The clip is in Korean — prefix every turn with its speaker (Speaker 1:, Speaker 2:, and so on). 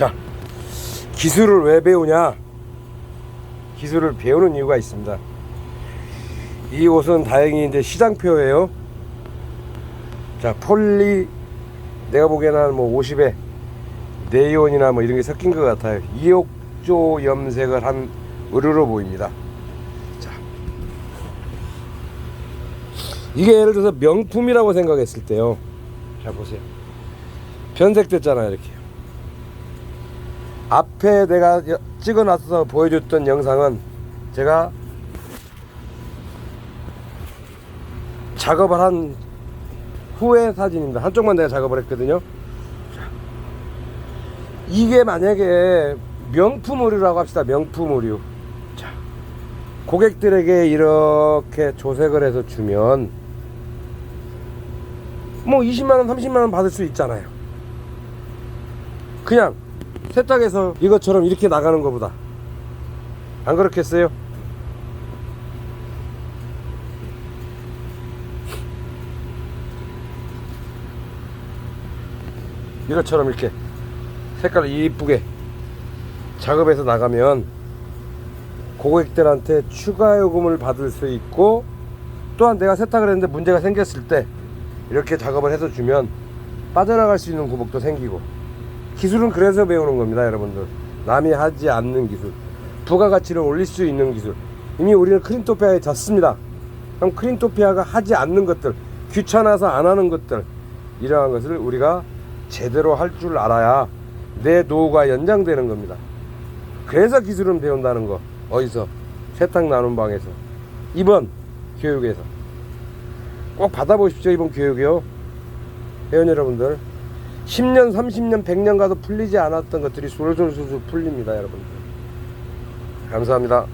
Speaker 1: 자, 기술을 왜 배우냐? 기술을 배우는 이유가 있습니다. 이 옷은 다행히 이제 시장표예요. 자, 폴리 내가 보기에는 뭐 50에 네이온이나 뭐 이런 게 섞인 것 같아요. 이옥조 염색을 한 의류로 보입니다. 자, 이게 예를 들어서 명품이라고 생각했을 때요. 자 보세요. 변색됐잖아요, 이렇게. 앞에 내가 여- 찍어놔서 보여줬던 영상은 제가 작업을 한 후의 사진입니다. 한쪽만 내가 작업을 했거든요. 자, 이게 만약에 명품 의류라고 합시다. 명품. 자, 고객들에게 이렇게 조색을 해서 주면 뭐 20만원, 30만원 받을 수 있잖아요. 그냥 세탁해서 이것처럼 이렇게 나가는 것보다 안 그렇겠어요? 이것처럼 이렇게 색깔 이쁘게 작업해서 나가면 고객들한테 추가 요금을 받을 수 있고 또한 내가 세탁을 했는데 문제가 생겼을 때 이렇게 작업을 해서 주면 빠져나갈 수 있는 구멍도 생기고 기술은 그래서 배우는 겁니다 여러분들. 남이 하지 않는 기술 부가가치를 올릴 수 있는 기술. 이미 우리는 크린토피아에 졌습니다. 그럼 크린토피아가 하지 않는 것들 귀찮아서 안 하는 것들 이러한 것을 우리가 제대로 할 줄 알아야 내 노후가 연장되는 겁니다. 그래서 기술은 배운다는 거 어디서? 세탁 나눔 방에서. 이번 교육에서. 꼭 받아보십시오 이번 교육이요. 회원 여러분들 10년 30년 100년 가도 풀리지 않았던 것들이 솔솔솔솔 풀립니다 여러분들. 감사합니다